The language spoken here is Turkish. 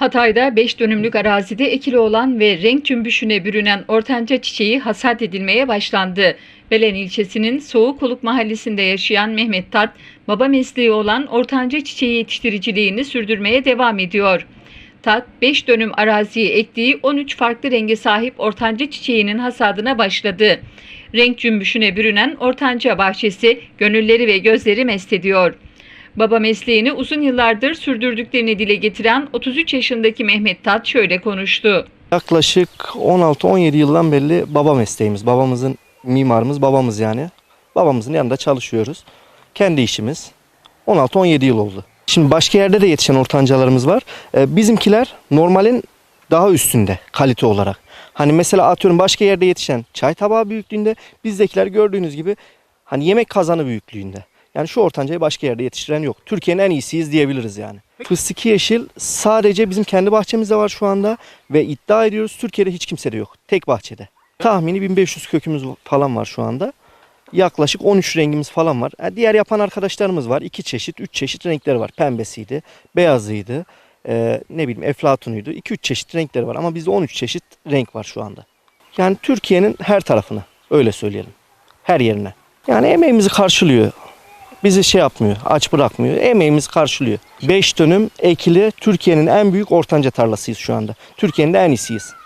Hatay'da 5 dönümlük arazide ekili olan ve renk cümbüşüne bürünen ortanca çiçeği hasat edilmeye başlandı. Belen ilçesinin Soğukoluk mahallesinde yaşayan Mehmet Tat, baba mesleği olan ortanca çiçeği yetiştiriciliğini sürdürmeye devam ediyor. Tat, 5 dönüm araziye ektiği 13 farklı renge sahip ortanca çiçeğinin hasadına başladı. Renk cümbüşüne bürünen ortanca bahçesi gönülleri ve gözleri mest ediyor. Baba mesleğini uzun yıllardır sürdürdüklerini dile getiren 33 yaşındaki Mehmet Tat şöyle konuştu. Yaklaşık 16-17 yıldan beri baba mesleğimiz. Babamızın mimarımız babamız yani. Babamızın yanında çalışıyoruz. Kendi işimiz. 16-17 yıl oldu. Şimdi başka yerde de yetişen ortancalarımız var. Ee, bizimkiler normalin daha üstünde kalite olarak. Hani mesela atıyorum başka yerde yetişen çay tabağı büyüklüğünde bizdekiler gördüğünüz gibi hani yemek kazanı büyüklüğünde. Yani şu ortancayı başka yerde yetiştiren yok. Türkiye'nin en iyisiyiz diyebiliriz yani. Fıstıki yeşil sadece bizim kendi bahçemizde var şu anda ve iddia ediyoruz Türkiye'de hiç kimsede yok. Tek bahçede. Tahmini 1500 kökümüz falan var şu anda. Yaklaşık 13 rengimiz falan var. Ha, Diğer yapan arkadaşlarımız var. 2 çeşit, 3 çeşit renkleri var. Pembesiydi, beyazıydı, e, ne bileyim eflatunuydu. 2-3 çeşit renkleri var ama bizde 13 çeşit renk var şu anda. Yani Türkiye'nin her tarafını öyle söyleyelim. Her yerine. Yani emeğimizi karşılıyor. Bizi şey yapmıyor, aç bırakmıyor. Emeğimiz karşılıyor. 5 dönüm ekili Türkiye'nin en büyük ortanca tarlasıyız şu anda. Türkiye'nin de en iyisiyiz.